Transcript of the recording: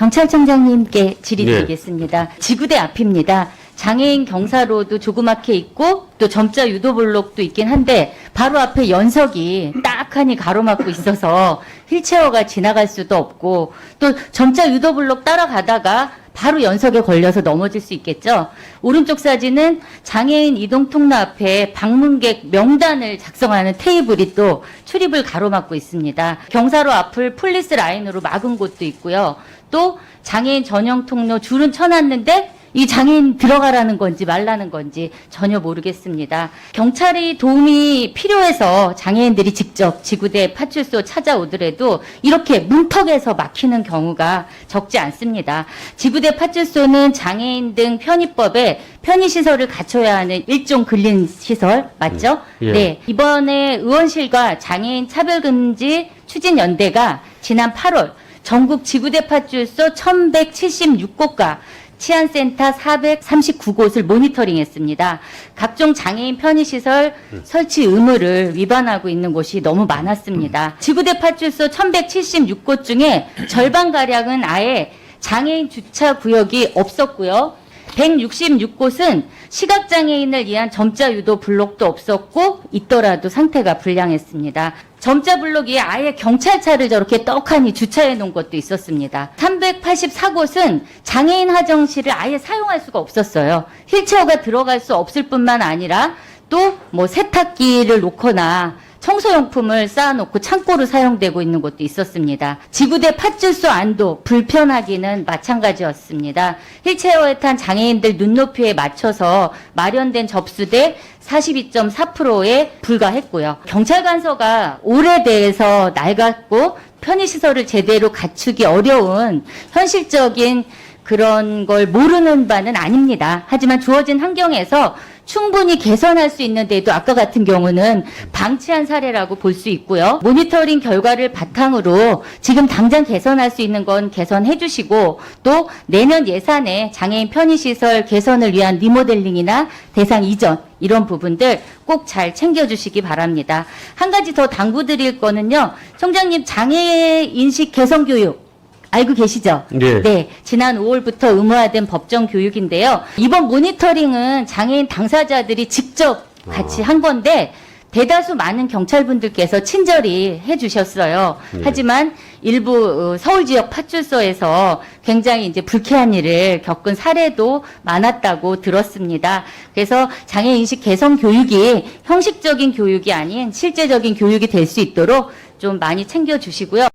경찰청장님께 질의 네. 드리겠습니다. 지구대 앞입니다. 장애인 경사로도 조그맣게 있고 또 점자 유도 블록도 있긴 한데 바로 앞에 연석이 딱하니 가로막고 있어서 휠체어가 지나갈 수도 없고 또 점자 유도 블록 따라가다가 바로 연석에 걸려서 넘어질 수 있겠죠. 오른쪽 사진은 장애인 이동 통로 앞에 방문객 명단을 작성하는 테이블이 또 출입을 가로막고 있습니다. 경사로 앞을 폴리스 라인으로 막은 곳도 있고요. 또 장애인 전용 통로 줄은 쳐놨는데 이 장애인 들어가라는 건지 말라는 건지 전혀 모르겠습니다. 경찰이 도움이 필요해서 장애인들이 직접 지구대 파출소 찾아오더라도 이렇게 문턱에서 막히는 경우가 적지 않습니다. 지구대 파출소는 장애인 등 편의법에 편의시설을 갖춰야 하는 일종 근린시설 맞죠? 예. 네. 이번에 의원실과 장애인 차별금지 추진연대가 지난 8월 전국 지구대 파출소 1176곳과 치안센터 439곳을 모니터링했습니다. 각종 장애인 편의시설 설치 의무를 위반하고 있는 곳이 너무 많았습니다. 지구대 파출소 1176곳 중에 절반 가량은 아예 장애인 주차 구역이 없었고요. 166곳은 시각장애인을 위한 점자 유도 블록도 없었고 있더라도 상태가 불량했습니다. 점자 블록이 아예 경찰차를 저렇게 떡하니 주차해 놓은 것도 있었습니다. 384곳은 장애인 화장실을 아예 사용할 수가 없었어요. 휠체어가 들어갈 수 없을 뿐만 아니라 또 뭐 세탁기를 놓거나 청소용품을 쌓아놓고 창고로 사용되고 있는 곳도 있었습니다. 지구대 파출소 안도 불편하기는 마찬가지였습니다. 휠체어에 탄 장애인들 눈높이에 맞춰서 마련된 접수대 42.4%에 불과했고요. 경찰 간서가 오래돼서 낡았고 편의시설을 제대로 갖추기 어려운 현실적인 그런 걸 모르는 바는 아닙니다. 하지만 주어진 환경에서 충분히 개선할 수 있는데도 아까 같은 경우는 방치한 사례라고 볼 수 있고요. 모니터링 결과를 바탕으로 지금 당장 개선할 수 있는 건 개선해 주시고 또 내년 예산에 장애인 편의시설 개선을 위한 리모델링이나 대상 이전 이런 부분들 꼭 잘 챙겨주시기 바랍니다. 한 가지 더 당부드릴 거는요. 총장님 장애 인식 개선 교육 알고 계시죠? 네. 네, 지난 5월부터 의무화된 법정 교육인데요. 이번 모니터링은 장애인 당사자들이 직접 같이 한 건데 대다수 많은 경찰분들께서 친절히 해주셨어요. 네. 하지만 일부 어, 서울 지역 파출소에서 굉장히 이제 불쾌한 일을 겪은 사례도 많았다고 들었습니다. 그래서 장애 인식 개선 교육이 형식적인 교육이 아닌 실제적인 교육이 될 수 있도록 좀 많이 챙겨주시고요.